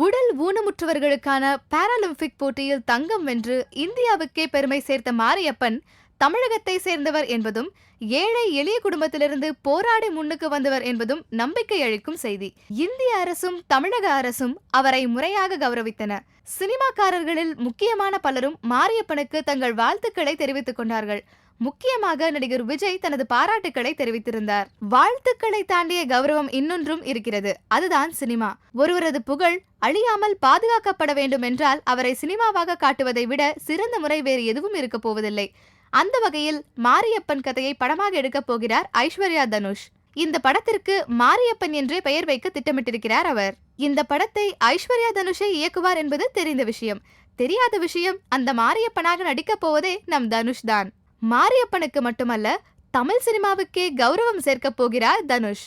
உடல் ஊனமுற்றவர்களுக்கான பாராலிம்பிக் போட்டியில் தங்கம் வென்று இந்தியாவுக்கே பெருமை சேர்த்த மாரியப்பன் தமிழகத்தை சேர்ந்தவர் என்பதும் ஏழை எளிய குடும்பத்திலிருந்து போராடி முன்னுக்கு வந்தவர் என்பதும் நம்பிக்கை அளிக்கும் செய்தி. இந்திய அரசும் தமிழக அரசும் அவரை முறையாக கௌரவித்தன. சினிமாக்காரர்களில் முக்கியமான பலரும் மாரியப்பனுக்கு தங்கள் வாழ்த்துக்களை தெரிவித்துக் கொண்டார்கள். முக்கியமாக நடிகர் விஜய் தனது பாராட்டுக்களை தெரிவித்திருந்தார். வாழ்த்துக்களை தாண்டிய கௌரவம் இன்னொன்றும் இருக்கிறது. அதுதான் சினிமா. ஒருவரது புகழ் அழியாமல் பாதுகாக்கப்பட வேண்டும் என்றால் அவரை சினிமாவாக காட்டுவதை விட சிறந்த முறை வேறு எதுவும் இருக்கப் போவதில்லை. அந்த வகையில் மாரியப்பன் கதையை படமாக எடுக்கப் போகிறார் ஐஸ்வர்யா தனுஷ். இந்த படத்திற்கு மாரியப்பன் என்றே பெயர் வைக்க திட்டமிட்டிருக்கிறார் அவர். இந்த படத்தை ஐஸ்வர்யா தனுஷை இயக்குவார் என்பது தெரிந்த விஷயம். தெரியாத விஷயம் அந்த மாரியப்பனாக நடிக்கப் போவதே நம் தனுஷ் தான். மாரியப்பனுக்கு மட்டுமல்ல தமிழ் சினிமாவுக்கே கௌரவம் சேர்க்கப் போகிறார் தனுஷ்.